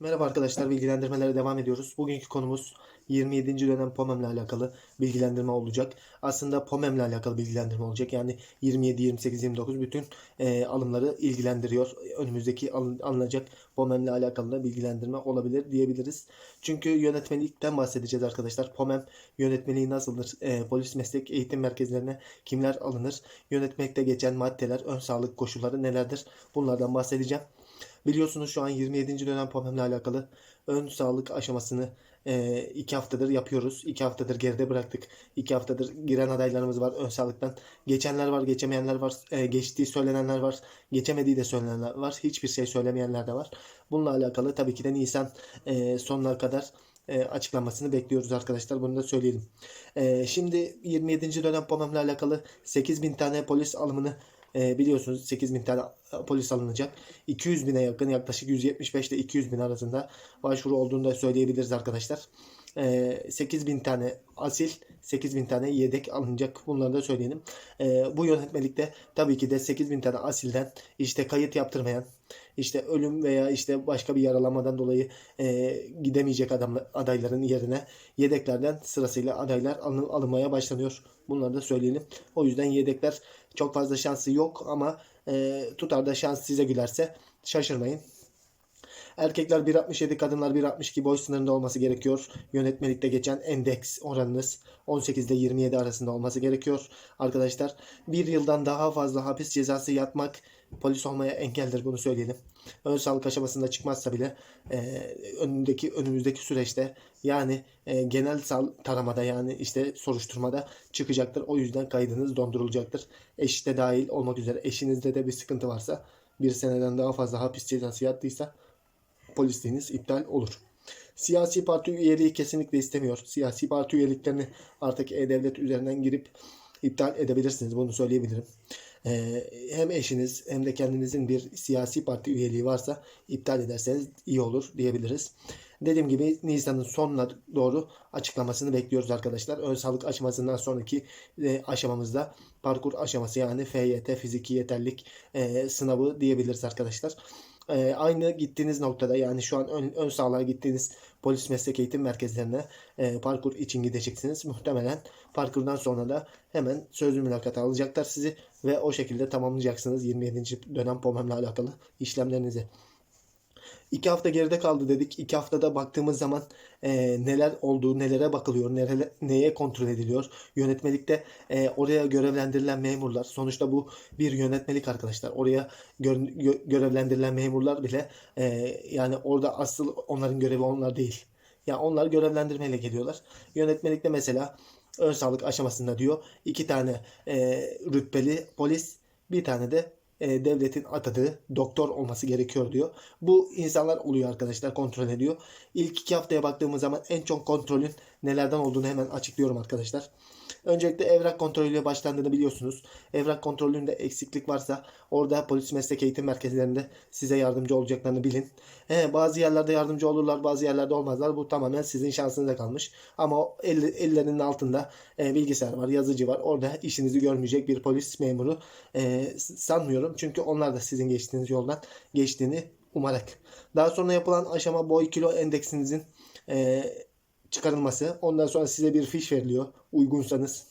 Merhaba arkadaşlar, bilgilendirmelere devam ediyoruz. Bugünkü konumuz 27. dönem POMEM ile alakalı bilgilendirme olacak. Aslında POMEM ile alakalı bilgilendirme olacak. Yani 27, 28, 29 bütün e, alımları ilgilendiriyor. Önümüzdeki alın, alınacak POMEM ile alakalı da bilgilendirme olabilir diyebiliriz. Çünkü yönetmelikten bahsedeceğiz arkadaşlar. POMEM yönetmeliği nasıldır? E, polis meslek eğitim merkezlerine kimler alınır? Yönetmelikte geçen maddeler, ön sağlık koşulları nelerdir? Bunlardan bahsedeceğim. Biliyorsunuz şu an 27. dönem POMEM'le alakalı ön sağlık aşamasını 2 haftadır yapıyoruz. 2 haftadır geride bıraktık. 2 haftadır giren adaylarımız var ön sağlıktan. Geçenler var, geçemeyenler var. E, geçtiği söylenenler var. Geçemediği de söylenenler var. Hiçbir şey söylemeyenler de var. Bununla alakalı tabii ki de Nisan e, sonuna kadar e, açıklanmasını bekliyoruz arkadaşlar. Bunu da söyleyelim. E, şimdi 27. dönem POMEM'le alakalı 8000 tane polis alımını e, biliyorsunuz 8000 tane polis alınacak. 200 bine yakın yaklaşık 175 ile 200 bin arasında başvuru olduğunu da söyleyebiliriz arkadaşlar. E, 8000 tane asil 8000 tane yedek alınacak. Bunları da söyleyelim. E, bu yönetmelikte tabii ki de 8000 tane asilden işte kayıt yaptırmayan işte ölüm veya işte başka bir yaralamadan dolayı e, gidemeyecek adam, adayların yerine yedeklerden sırasıyla adaylar alın, alınmaya başlanıyor. Bunları da söyleyelim. O yüzden yedekler çok fazla şansı yok ama e, tutar da şans size gülerse şaşırmayın. Erkekler 1.67, kadınlar 1.62 boy sınırında olması gerekiyor. Yönetmelikte geçen endeks oranınız 18 ile 27 arasında olması gerekiyor. Arkadaşlar bir yıldan daha fazla hapis cezası yatmak polis olmaya engeldir bunu söyleyelim. Ön sağlık aşamasında çıkmazsa bile e, önündeki önümüzdeki süreçte yani e, genel taramada yani işte soruşturmada çıkacaktır. O yüzden kaydınız dondurulacaktır. Eş de dahil olmak üzere eşinizde de bir sıkıntı varsa bir seneden daha fazla hapis cezası yattıysa polisliğiniz iptal olur. Siyasi parti üyeliği kesinlikle istemiyor. Siyasi parti üyeliklerini artık E-Devlet üzerinden girip iptal edebilirsiniz. Bunu söyleyebilirim. Ee, hem eşiniz hem de kendinizin bir siyasi parti üyeliği varsa iptal ederseniz iyi olur diyebiliriz. Dediğim gibi Nisan'ın sonuna doğru açıklamasını bekliyoruz arkadaşlar. Ön sağlık aşamasından sonraki e, aşamamızda parkur aşaması yani FYT fiziki yeterlik e, sınavı diyebiliriz arkadaşlar e, aynı gittiğiniz noktada yani şu an ön, ön sağlığa gittiğiniz polis meslek eğitim merkezlerine e, parkur için gideceksiniz. Muhtemelen parkurdan sonra da hemen sözlü mülakata alacaklar sizi ve o şekilde tamamlayacaksınız 27. dönem POMEM'le alakalı işlemlerinizi. İki hafta geride kaldı dedik. İki haftada baktığımız zaman e, neler olduğu, nelere bakılıyor, nerele, neye kontrol ediliyor. Yönetmelikte e, oraya görevlendirilen memurlar, sonuçta bu bir yönetmelik arkadaşlar. Oraya gö, gö, görevlendirilen memurlar bile e, yani orada asıl onların görevi onlar değil. Ya yani onlar görevlendirmeyle geliyorlar. Yönetmelikte mesela ön sağlık aşamasında diyor iki tane e, rütbeli polis, bir tane de e, devletin atadığı doktor olması gerekiyor diyor. Bu insanlar oluyor arkadaşlar kontrol ediyor. İlk iki haftaya baktığımız zaman en çok kontrolün nelerden olduğunu hemen açıklıyorum arkadaşlar. Öncelikle evrak kontrolüyle başlandığını biliyorsunuz. Evrak kontrolünde eksiklik varsa orada polis meslek eğitim merkezlerinde size yardımcı olacaklarını bilin. He, bazı yerlerde yardımcı olurlar bazı yerlerde olmazlar. Bu tamamen sizin şansınıza kalmış. Ama el, ellerinin altında e, bilgisayar var, yazıcı var. Orada işinizi görmeyecek bir polis memuru e, sanmıyorum. Çünkü onlar da sizin geçtiğiniz yoldan geçtiğini umarak. Daha sonra yapılan aşama boy kilo endeksinizin e, çıkarılması. Ondan sonra size bir fiş veriliyor. Uygunsanız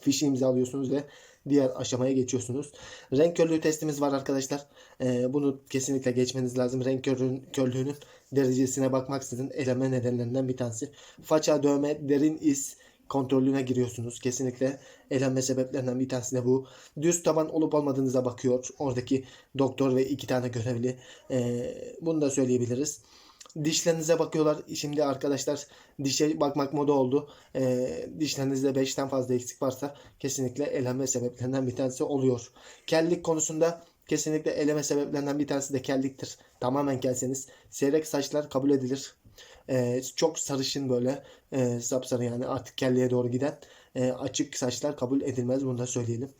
fişi imzalıyorsunuz ve diğer aşamaya geçiyorsunuz. Renk körlüğü testimiz var arkadaşlar. Ee, bunu kesinlikle geçmeniz lazım. Renk körlüğün, körlüğünün derecesine bakmaksızın eleme nedenlerinden bir tanesi. Faça, dövme, derin iz kontrolüne giriyorsunuz. Kesinlikle elenme sebeplerinden bir tanesi de bu. Düz taban olup olmadığınıza bakıyor. Oradaki doktor ve iki tane görevli. Ee, bunu da söyleyebiliriz. Dişlerinize bakıyorlar. Şimdi arkadaşlar dişe bakmak moda oldu. E, dişlerinizde 5'ten fazla eksik varsa kesinlikle elenme sebeplerinden bir tanesi oluyor. Kellik konusunda kesinlikle eleme sebeplerinden bir tanesi de kelliktir. Tamamen kelseniz seyrek saçlar kabul edilir. E, çok sarışın böyle e, sapsarı yani artık kelleye doğru giden e, açık saçlar kabul edilmez. Bunu da söyleyelim.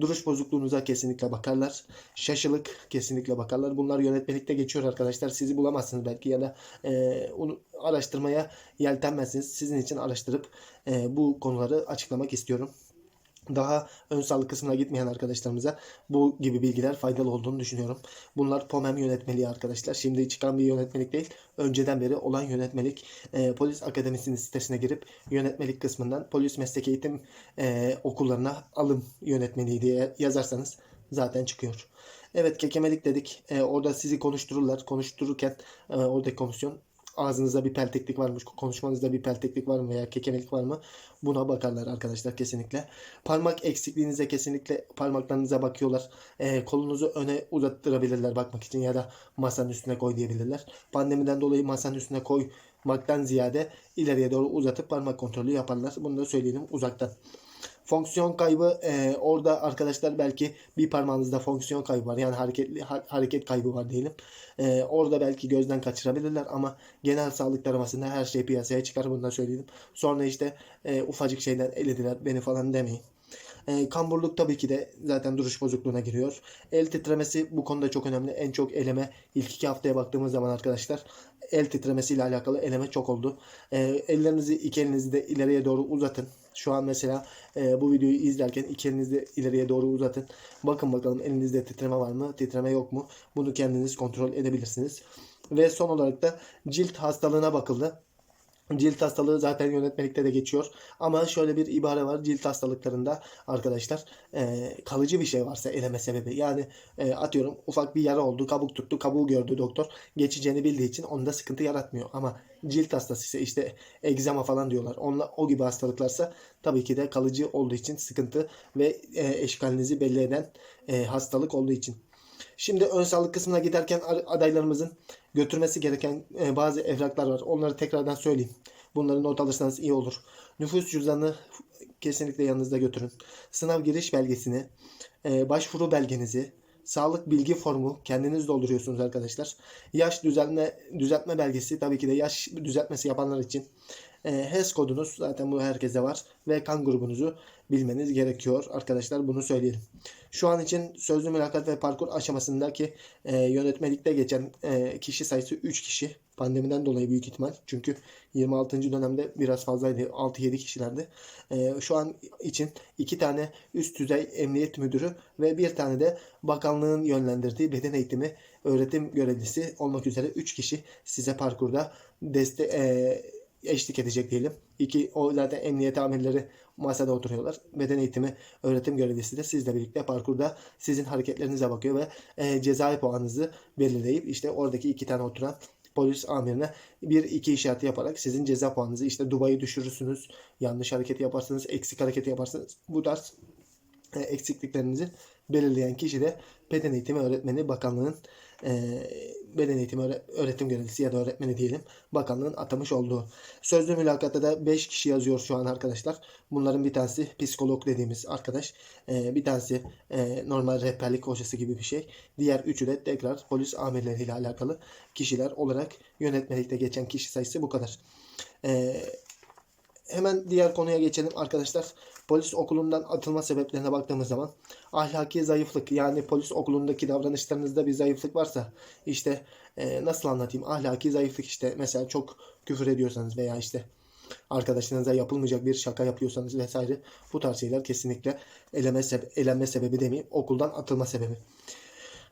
Duruş bozukluğunuza kesinlikle bakarlar. Şaşılık kesinlikle bakarlar. Bunlar yönetmelikte geçiyor arkadaşlar. Sizi bulamazsınız belki ya da e, onu araştırmaya yeltenmezsiniz. Sizin için araştırıp e, bu konuları açıklamak istiyorum. Daha ön sağlık kısmına gitmeyen arkadaşlarımıza bu gibi bilgiler faydalı olduğunu düşünüyorum. Bunlar POMEM yönetmeliği arkadaşlar. Şimdi çıkan bir yönetmelik değil. Önceden beri olan yönetmelik. Ee, polis akademisinin sitesine girip yönetmelik kısmından polis meslek eğitim e, okullarına alım yönetmeliği diye yazarsanız zaten çıkıyor. Evet kekemelik dedik. Ee, orada sizi konuştururlar. Konuştururken e, oradaki komisyon ağzınızda bir pelteklik var mı, konuşmanızda bir pelteklik var mı veya kekemelik var mı? Buna bakarlar arkadaşlar kesinlikle. Parmak eksikliğinize kesinlikle parmaklarınıza bakıyorlar. Ee, kolunuzu öne uzattırabilirler bakmak için ya da masanın üstüne koy diyebilirler. Pandemiden dolayı masanın üstüne koymaktan ziyade ileriye doğru uzatıp parmak kontrolü yaparlar. Bunu da söyleyelim uzaktan. Fonksiyon kaybı e, orada arkadaşlar belki bir parmağınızda fonksiyon kaybı var. Yani hareketli ha- hareket kaybı var diyelim. E, orada belki gözden kaçırabilirler ama genel sağlık taramasında her şey piyasaya çıkar. Bunu da söyleyelim. Sonra işte e, ufacık şeyden elediler beni falan demeyin. E, kamburluk tabii ki de zaten duruş bozukluğuna giriyor. El titremesi bu konuda çok önemli. En çok eleme ilk iki haftaya baktığımız zaman arkadaşlar el titremesiyle alakalı eleme çok oldu. E, ellerinizi iki elinizi de ileriye doğru uzatın. Şu an mesela e, bu videoyu izlerken iki elinizi ileriye doğru uzatın. Bakın bakalım elinizde titreme var mı? Titreme yok mu? Bunu kendiniz kontrol edebilirsiniz. Ve son olarak da cilt hastalığına bakıldı. Cilt hastalığı zaten yönetmelikte de geçiyor. Ama şöyle bir ibare var cilt hastalıklarında arkadaşlar e, kalıcı bir şey varsa eleme sebebi. Yani e, atıyorum ufak bir yara oldu kabuk tuttu kabuğu gördü doktor. Geçeceğini bildiği için onda sıkıntı yaratmıyor. Ama cilt hastası ise işte egzama falan diyorlar. Onunla, o gibi hastalıklarsa tabii ki de kalıcı olduğu için sıkıntı ve e, eşkalinizi belli eden e, hastalık olduğu için. Şimdi ön sağlık kısmına giderken adaylarımızın götürmesi gereken e, bazı evraklar var. Onları tekrardan söyleyeyim. Bunları not alırsanız iyi olur. Nüfus cüzdanı kesinlikle yanınızda götürün. Sınav giriş belgesini, e, başvuru belgenizi, sağlık bilgi formu kendiniz dolduruyorsunuz arkadaşlar. Yaş düzeltme düzeltme belgesi tabii ki de yaş düzeltmesi yapanlar için. E, HES kodunuz zaten bu herkese var ve kan grubunuzu bilmeniz gerekiyor arkadaşlar bunu söyleyelim. Şu an için sözlü mülakat ve parkur aşamasındaki e, yönetmelikte geçen e, kişi sayısı 3 kişi. Pandemiden dolayı büyük ihtimal. Çünkü 26. dönemde biraz fazlaydı. 6-7 kişilerdi. E, şu an için 2 tane üst düzey emniyet müdürü ve bir tane de bakanlığın yönlendirdiği beden eğitimi öğretim görevlisi olmak üzere 3 kişi size parkurda deste e, eşlik edecek diyelim. İki o zaten emniyet amirleri masada oturuyorlar. Beden eğitimi öğretim görevlisi de sizle birlikte parkurda sizin hareketlerinize bakıyor ve e, cezai puanınızı belirleyip işte oradaki iki tane oturan polis amirine bir iki işareti yaparak sizin ceza puanınızı işte Dubai'yi düşürürsünüz. Yanlış hareket yaparsınız, eksik hareket yaparsınız. Bu tarz e, eksikliklerinizi belirleyen kişi de beden eğitimi öğretmeni bakanlığın e, beden eğitimi öğretim görevlisi ya da öğretmeni diyelim bakanlığın atamış olduğu. Sözlü mülakatta da 5 kişi yazıyor şu an arkadaşlar. Bunların bir tanesi psikolog dediğimiz arkadaş. E, bir tanesi e, normal rehberlik hocası gibi bir şey. Diğer üçü de tekrar polis amirleriyle alakalı kişiler olarak yönetmelikte geçen kişi sayısı bu kadar. E, hemen diğer konuya geçelim arkadaşlar. Polis okulundan atılma sebeplerine baktığımız zaman ahlaki zayıflık yani polis okulundaki davranışlarınızda bir zayıflık varsa işte e, nasıl anlatayım ahlaki zayıflık işte mesela çok küfür ediyorsanız veya işte arkadaşlarınıza yapılmayacak bir şaka yapıyorsanız vesaire bu tarz şeyler kesinlikle eleme sebe- elenme sebebi demeyeyim okuldan atılma sebebi.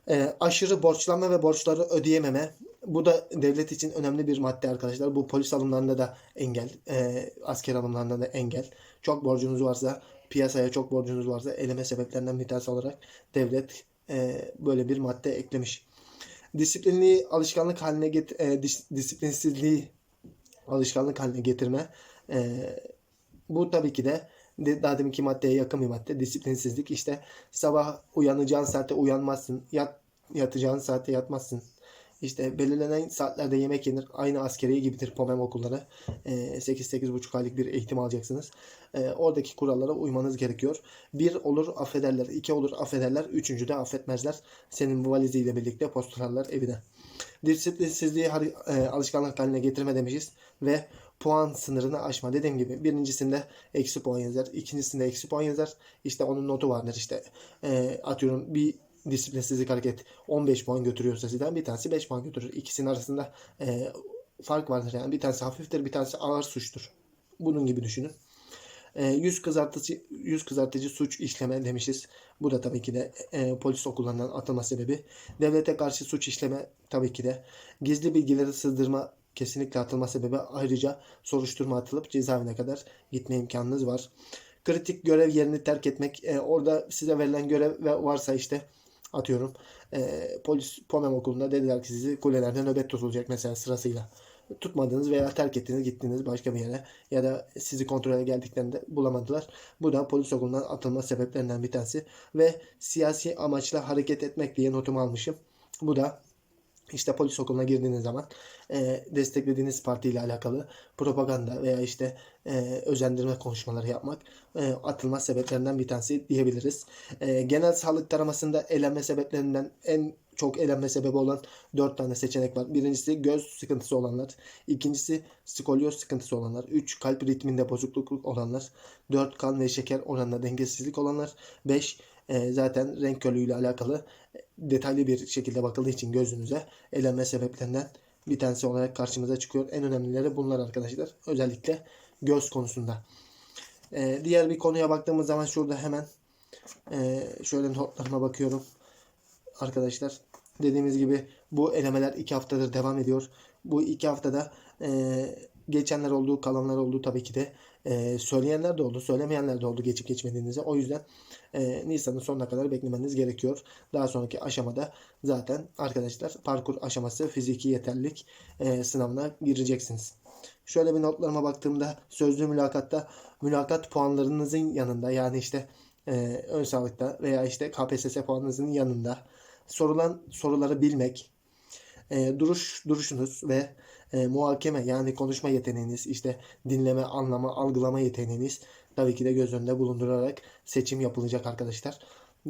E, aşırı borçlanma ve borçları ödeyememe bu da devlet için önemli bir madde arkadaşlar. Bu polis alımlarında da engel, e, asker alımlarında da engel. Çok borcunuz varsa, piyasaya çok borcunuz varsa eleme sebeplerinden bir tanesi olarak devlet e, böyle bir madde eklemiş. Disiplinli alışkanlık haline get e, dis disiplinsizliği alışkanlık haline getirme. E, bu tabii ki de daha deminki maddeye yakın bir madde. Disiplinsizlik işte sabah uyanacağın saatte uyanmazsın. Yat, yatacağın saatte yatmazsın. İşte belirlenen saatlerde yemek yenir. Aynı askeriye gibidir POMEM okulları. E, 8-8,5 aylık bir eğitim alacaksınız. E, oradaki kurallara uymanız gerekiyor. Bir olur affederler, iki olur affederler, üçüncü de affetmezler. Senin bu valiziyle birlikte postalarlar evine. Disiplinsizliği e, alışkanlık haline getirme demişiz. Ve puan sınırını aşma. Dediğim gibi birincisinde eksi puan yazar. ikincisinde eksi puan yazar. İşte onun notu vardır işte. E, atıyorum bir disiplinsizlik hareket 15 puan götürüyorsa sizden bir tanesi 5 puan götürür. İkisinin arasında e, fark vardır yani. Bir tanesi hafiftir bir tanesi ağır suçtur. Bunun gibi düşünün. E, yüz kızartıcı yüz kızartıcı suç işleme demişiz. Bu da tabii ki de e, polis okullarından atılma sebebi. Devlete karşı suç işleme tabii ki de. Gizli bilgileri sızdırma kesinlikle atılma sebebi. Ayrıca soruşturma atılıp cezaevine kadar gitme imkanınız var. Kritik görev yerini terk etmek. e, orada size verilen görev ve varsa işte atıyorum e, polis Pomem okulunda dediler ki sizi kulelerde nöbet tutulacak mesela sırasıyla. Tutmadınız veya terk ettiniz gittiniz başka bir yere ya da sizi kontrole geldiklerinde bulamadılar. Bu da polis okulundan atılma sebeplerinden bir tanesi ve siyasi amaçla hareket etmek diye notumu almışım. Bu da işte polis okuluna girdiğiniz zaman e, desteklediğiniz partiyle alakalı propaganda veya işte e, özendirme konuşmaları yapmak e, atılma sebeplerinden bir tanesi diyebiliriz. E, genel sağlık taramasında elenme sebeplerinden en çok elenme sebebi olan 4 tane seçenek var. Birincisi göz sıkıntısı olanlar. ikincisi skolyoz sıkıntısı olanlar. 3 kalp ritminde bozukluk olanlar. 4 kan ve şeker oranında dengesizlik olanlar. 5 zaten renk körlüğüyle alakalı detaylı bir şekilde bakıldığı için gözünüze elenme sebeplerinden bir tanesi olarak karşımıza çıkıyor. En önemlileri bunlar arkadaşlar. Özellikle göz konusunda. Ee, diğer bir konuya baktığımız zaman şurada hemen e, şöyle notlarıma bakıyorum. Arkadaşlar dediğimiz gibi bu elemeler iki haftadır devam ediyor. Bu iki haftada e, geçenler oldu, kalanlar oldu tabii ki de. E, söyleyenler de oldu, söylemeyenler de oldu geçip geçmediğinizi. O yüzden e, Nisan'ın sonuna kadar beklemeniz gerekiyor. Daha sonraki aşamada zaten arkadaşlar parkur aşaması fiziki yeterlilik e, sınavına gireceksiniz. Şöyle bir notlarıma baktığımda sözlü mülakatta mülakat puanlarınızın yanında yani işte e, ön sağlıkta veya işte KPSS puanınızın yanında sorulan soruları bilmek, e, duruş duruşunuz ve e, muhakeme yani konuşma yeteneğiniz, işte dinleme, anlama, algılama yeteneğiniz tabii ki de göz önünde bulundurarak seçim yapılacak arkadaşlar.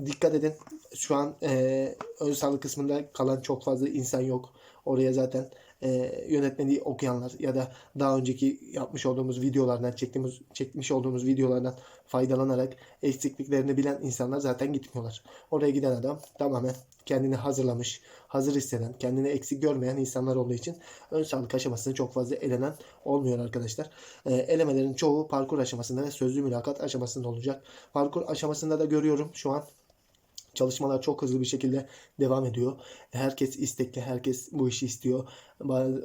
Dikkat edin şu an e, ön sağlık kısmında kalan çok fazla insan yok. Oraya zaten e, yönetmeliği okuyanlar ya da daha önceki yapmış olduğumuz videolardan çektiğimiz çekmiş olduğumuz videolardan faydalanarak eksikliklerini bilen insanlar zaten gitmiyorlar. Oraya giden adam tamamen kendini hazırlamış, hazır hisseden, kendini eksik görmeyen insanlar olduğu için ön sağlık aşamasını çok fazla elenen olmuyor arkadaşlar. E, elemelerin çoğu parkur aşamasında ve sözlü mülakat aşamasında olacak. Parkur aşamasında da görüyorum şu an Çalışmalar çok hızlı bir şekilde devam ediyor. Herkes istekli, herkes bu işi istiyor.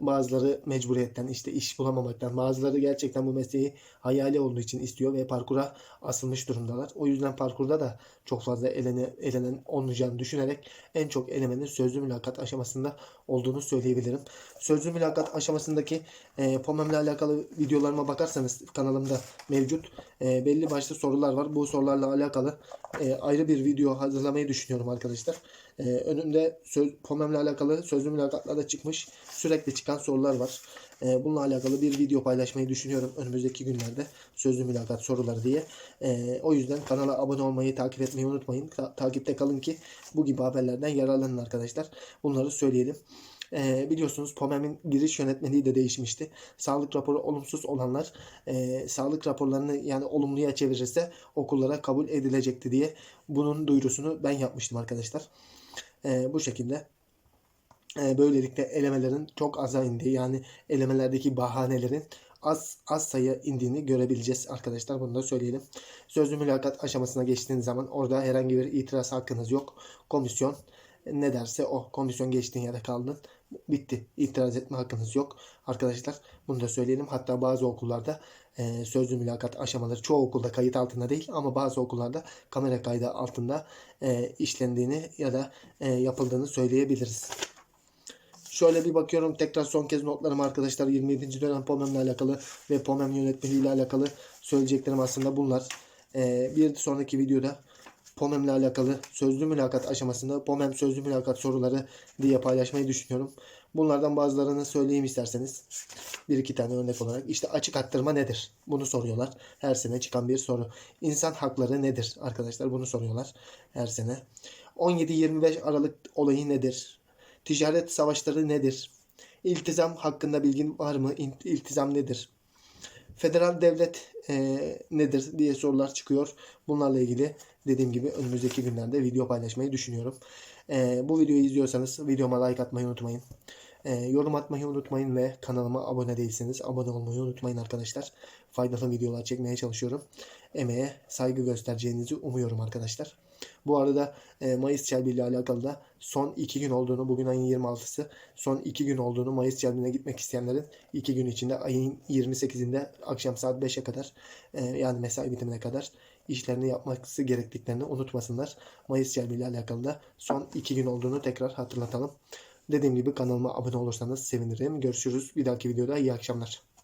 Bazıları mecburiyetten, işte iş bulamamaktan, bazıları gerçekten bu mesleği hayali olduğu için istiyor ve parkura asılmış durumdalar. O yüzden parkurda da çok fazla elene, elenen olmayacağını düşünerek en çok elemenin sözlü mülakat aşamasında olduğunu söyleyebilirim. Sözlü mülakat aşamasındaki e, POMEM ile alakalı videolarıma bakarsanız kanalımda mevcut e, belli başlı sorular var. Bu sorularla alakalı e, ayrı bir video hazırlamayı düşünüyorum arkadaşlar. E, önümde söz, POMEM ile alakalı sözlü mülakatlarda çıkmış sürekli çıkan sorular var. E, bununla alakalı bir video paylaşmayı düşünüyorum önümüzdeki günlerde sözlü mülakat soruları diye. E, o yüzden kanala abone olmayı, takip etmeyi unutmayın. Ta- takipte kalın ki bu gibi haberlerden yararlanın arkadaşlar. Bunları söyleyelim. E, biliyorsunuz POMEM'in giriş yönetmeliği de değişmişti. Sağlık raporu olumsuz olanlar e, sağlık raporlarını yani olumluya çevirirse okullara kabul edilecekti diye bunun duyurusunu ben yapmıştım arkadaşlar. E, bu şekilde böylelikle elemelerin çok aza indiği yani elemelerdeki bahanelerin az az sayı indiğini görebileceğiz arkadaşlar. Bunu da söyleyelim. Sözlü mülakat aşamasına geçtiğiniz zaman orada herhangi bir itiraz hakkınız yok. Komisyon ne derse o. Komisyon geçtiğin yere kaldın. Bitti. İtiraz etme hakkınız yok. Arkadaşlar bunu da söyleyelim. Hatta bazı okullarda e, sözlü mülakat aşamaları çoğu okulda kayıt altında değil ama bazı okullarda kamera kaydı altında e, işlendiğini ya da e, yapıldığını söyleyebiliriz. Şöyle bir bakıyorum tekrar son kez notlarım arkadaşlar 27. dönem POMEM ile alakalı ve POMEM yönetmeliği ile alakalı söyleyeceklerim aslında bunlar. Ee, bir sonraki videoda POMEM ile alakalı sözlü mülakat aşamasında POMEM sözlü mülakat soruları diye paylaşmayı düşünüyorum. Bunlardan bazılarını söyleyeyim isterseniz. Bir iki tane örnek olarak. İşte açık arttırma nedir? Bunu soruyorlar. Her sene çıkan bir soru. İnsan hakları nedir? Arkadaşlar bunu soruyorlar her sene. 17-25 Aralık olayı nedir? Ticaret savaşları nedir? İltizam hakkında bilgin var mı? İltizam nedir? Federal devlet e, nedir diye sorular çıkıyor. Bunlarla ilgili dediğim gibi önümüzdeki günlerde video paylaşmayı düşünüyorum. E, bu videoyu izliyorsanız videoma like atmayı unutmayın. E, yorum atmayı unutmayın ve kanalıma abone değilseniz abone olmayı unutmayın arkadaşlar. Faydalı videolar çekmeye çalışıyorum. Emeğe saygı göstereceğinizi umuyorum arkadaşlar. Bu arada e, Mayıs Çelbi ile alakalı da son 2 gün olduğunu, bugün ayın 26'sı, son 2 gün olduğunu Mayıs Çelbi'ne gitmek isteyenlerin 2 gün içinde ayın 28'inde akşam saat 5'e kadar e, yani mesai bitimine kadar işlerini yapması gerektiklerini unutmasınlar. Mayıs Çelbi ile alakalı da son 2 gün olduğunu tekrar hatırlatalım. Dediğim gibi kanalıma abone olursanız sevinirim. Görüşürüz. Bir dahaki videoda iyi akşamlar.